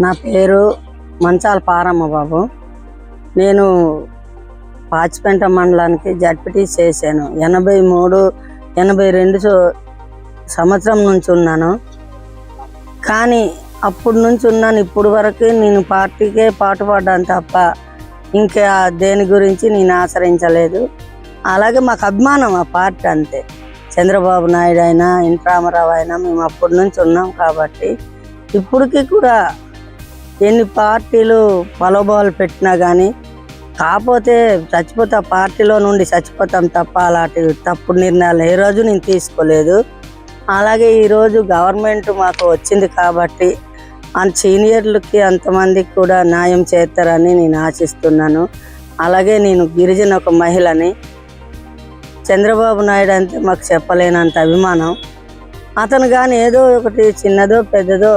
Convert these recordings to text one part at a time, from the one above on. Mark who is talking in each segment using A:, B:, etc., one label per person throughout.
A: నా పేరు మంచాల పారమ్మ బాబు. నేను పాచిపెంట మండలానికి జడ్పిటీ చేశాను. ఎనభై మూడు ఎనభై రెండు సో- సంవత్సరం నుంచి ఉన్నాను. కానీ అప్పుడు నుంచి ఉన్నాను. ఇప్పుడు వరకు నేను పార్టీకే పాటుపడ్డాను తప్ప ఇంకా దేని గురించి నేను ఆచరించలేదు. అలాగే మాకు అభిమానం ఆ పార్టీ అంతే. చంద్రబాబు నాయుడు అయినా ఎన్ రామారావు అయినా మేము అప్పటి నుంచి ఉన్నాం కాబట్టి ఇప్పటికీ కూడా ఎన్ని పార్టీలు ప్రలోభాలు పెట్టినా కానీ కాకపోతే చచ్చిపోతా పార్టీలో నుండి చచ్చిపోతాం తప్ప అలాంటి తప్పుడు నిర్ణయాలు ఏ రోజు నేను తీసుకోలేదు. అలాగే ఈరోజు గవర్నమెంట్ మాకు వచ్చింది కాబట్టి అంత సీనియర్లకి అంతమందికి కూడా న్యాయం చేస్తారని నేను ఆశిస్తున్నాను. అలాగే నేను గిరిజన ఒక మహిళని చంద్రబాబు నాయుడు అంటే మాకు చెప్పలేనంత అభిమానం. అతను కానీ ఏదో ఒకటి చిన్నదో పెద్దదో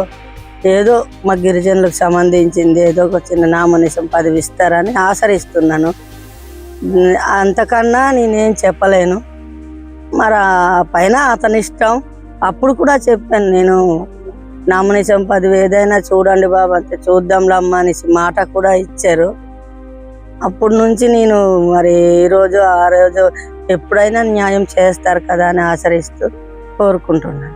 A: ఏదో మా గిరిజనులకు సంబంధించింది ఏదో ఒక చిన్న నామనిసం పదవి ఇస్తారని ఆశరిస్తున్నాను. అంతకన్నా నేనేం చెప్పలేను. మరి పైన అతని ఇష్టం. అప్పుడు కూడా చెప్పాను నేను నామినేషన్ పదవి ఏదైనా చూడండి బాబు అంతే చూద్దాంలే అనేసి మాట కూడా ఇచ్చారు. అప్పటి నుంచి నేను మరి ఈ రోజు ఆ రోజు ఎప్పుడైనా న్యాయం చేస్తారు కదా అని ఆచరిస్తూ కోరుకుంటున్నాను.